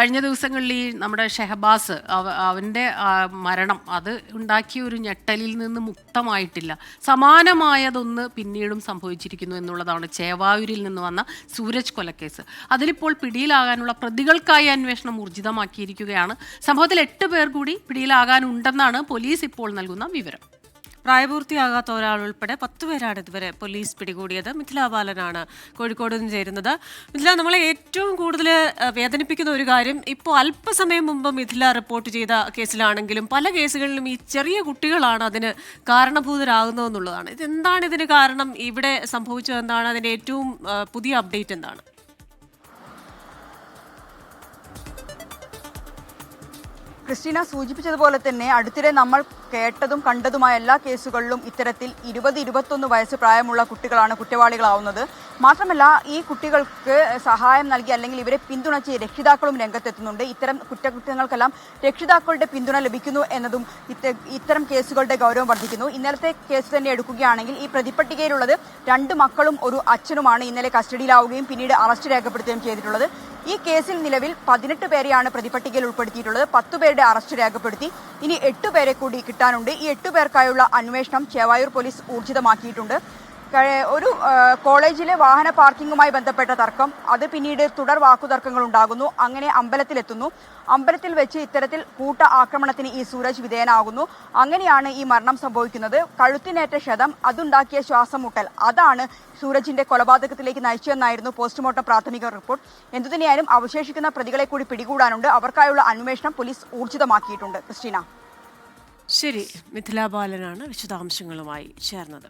കഴിഞ്ഞ ദിവസങ്ങളിൽ ഈ നമ്മുടെ ഷെഹബാസ് അവന്റെ മരണം അത് ഉണ്ടാക്കിയ ഒരു ഞെട്ടലിൽ നിന്ന് മുക്തമായിട്ടില്ല. സമാനമായതൊന്ന് പിന്നീടും സംഭവിച്ചിരിക്കുന്നു എന്നുള്ളതാണ് ചേവായൂരിൽ നിന്ന് വന്ന സൂരജ് കൊലക്കേസ്. അതിലിപ്പോൾ പിടിയിലാകാനുള്ള പ്രതികൾക്കായി അന്വേഷണം ഊർജിതമാക്കിയിരിക്കുകയാണ്. സംഭവത്തിൽ എട്ട് പേർ കൂടി പിടിയിലാകാനുണ്ടെന്നാണ് പോലീസ് ഇപ്പോൾ നൽകുന്ന വിവരം. പ്രായപൂർത്തിയാകാത്ത ഒരാൾ ഉൾപ്പെടെ പത്ത് പേരാണ് ഇതുവരെ പോലീസ് പിടികൂടിയത്. മിഥില ബാലനാണ് കോഴിക്കോട് നിന്ന് ചേരുന്നത്. മിഥില നമ്മളെ ഏറ്റവും കൂടുതൽ വേദനിപ്പിക്കുന്ന ഒരു കാര്യം ഇപ്പോൾ അല്പസമയം മുമ്പ് മിഥില റിപ്പോർട്ട് ചെയ്ത കേസിലാണെങ്കിലും പല കേസുകളിലും ഈ ചെറിയ കുട്ടികളാണ് അതിന് കാരണഭൂതരാകുന്നതെന്നുള്ളതാണ് ഇതെന്താണ് ഇതിന് കാരണം? ഇവിടെ സംഭവിച്ചതെന്താണ് അതിന്റെ ഏറ്റവും പുതിയ അപ്ഡേറ്റ് എന്താണ്? ക്രിസ്റ്റീന സൂചിപ്പിച്ചതുപോലെ തന്നെ അടുത്തിടെ നമ്മൾ കേട്ടതും കണ്ടതുമായ എല്ലാ കേസുകളിലും ഇത്തരത്തിൽ ഇരുപത് ഇരുപത്തൊന്ന് വയസ്സ് പ്രായമുള്ള കുട്ടികളാണ് കുറ്റവാളികളാവുന്നത്. മാത്രമല്ല ഈ കുട്ടികൾക്ക് സഹായം നൽകി അല്ലെങ്കിൽ ഇവരെ പിന്തുണച്ച് രക്ഷിതാക്കളും രംഗത്തെത്തുന്നുണ്ട്. ഇത്തരം കുറ്റകൃത്യങ്ങൾക്കെല്ലാം രക്ഷിതാക്കളുടെ പിന്തുണ ലഭിക്കുന്നു എന്നതും ഇത്തരം കേസുകളുടെ ഗൗരവം വർദ്ധിക്കുന്നു. ഇന്നലത്തെ കേസ് തന്നെ എടുക്കുകയാണെങ്കിൽ ഈ പ്രതിപട്ടികയിലുള്ളത് രണ്ട് മക്കളും ഒരു അച്ഛനുമാണ് ഇന്നലെ കസ്റ്റഡിയിലാവുകയും പിന്നീട് അറസ്റ്റ് രേഖപ്പെടുത്തുകയും ചെയ്തിട്ടുള്ളത്. ഈ കേസിൽ നിലവിൽ പതിനെട്ട് പേരെയാണ് പ്രതിപട്ടികയിൽ ഉൾപ്പെടുത്തിയിട്ടുള്ളത്. പത്തു പേരുടെ അറസ്റ്റ് രേഖപ്പെടുത്തി ഇനി എട്ട് പേരെ കൂടി കിട്ടാനുണ്ട്. ഈ എട്ട് പേർക്കായുള്ള അന്വേഷണം ചേവായൂർ പോലീസ് ഊർജിതമാക്കിയിട്ടുണ്ട്. ഒരു കോളേജിലെ വാഹന പാർക്കിങ്ങുമായി ബന്ധപ്പെട്ട തർക്കം. അത് പിന്നീട് തുടർ വാക്കുതർക്കങ്ങൾ ഉണ്ടാകുന്നു. അങ്ങനെ അമ്പലത്തിലെത്തുന്നു. അമ്പലത്തിൽ വെച്ച് ഇത്തരത്തിൽ കൂട്ട ആക്രമണത്തിന് ഈ സൂരജ് വിധേയനാകുന്നു. അങ്ങനെയാണ് ഈ മരണം സംഭവിക്കുന്നത്. കഴുത്തിനേറ്റ ക്ഷതം അതുണ്ടാക്കിയ ശ്വാസം മുട്ടൽ അതാണ് സൂരജിന്റെ കൊലപാതകത്തിലേക്ക് നയിച്ചതെന്നായിരുന്നു പോസ്റ്റ്മോർട്ടം പ്രാഥമിക റിപ്പോർട്ട്. എന്തുതന്നെയായാലും അവശേഷിക്കുന്ന പ്രതികളെ കൂടി പിടികൂടാനുണ്ട്. അവർക്കായുള്ള അന്വേഷണം പോലീസ് ഊർജിതമാക്കിയിട്ടുണ്ട്. ക്രിസ്റ്റീന. ശരി മിഥില ബാലനാണ് വിശദാംശങ്ങളുമായി ചേർന്നത്.